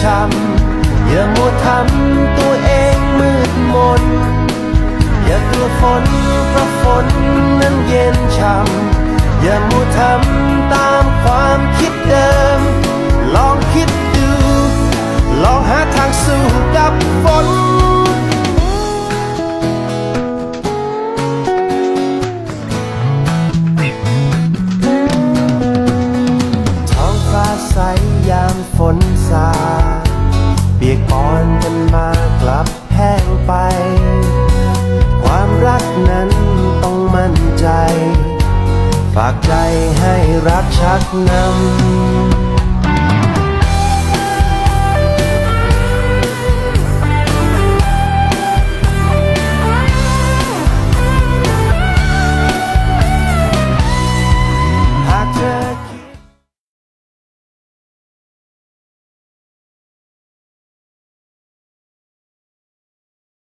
ช้ำอย่ามัวทำตัวเองมืดมน อย่ากลัวฝนเพราะฝนนั้นเย็นช่ำอย่ามัวทำตามความคิดเดิม ลองคิดดู ลองหาทางสู้กับฝน ลับแห้งไป ความรักนั้นต้องมั่นใจ ฝากใจให้รักชักนำ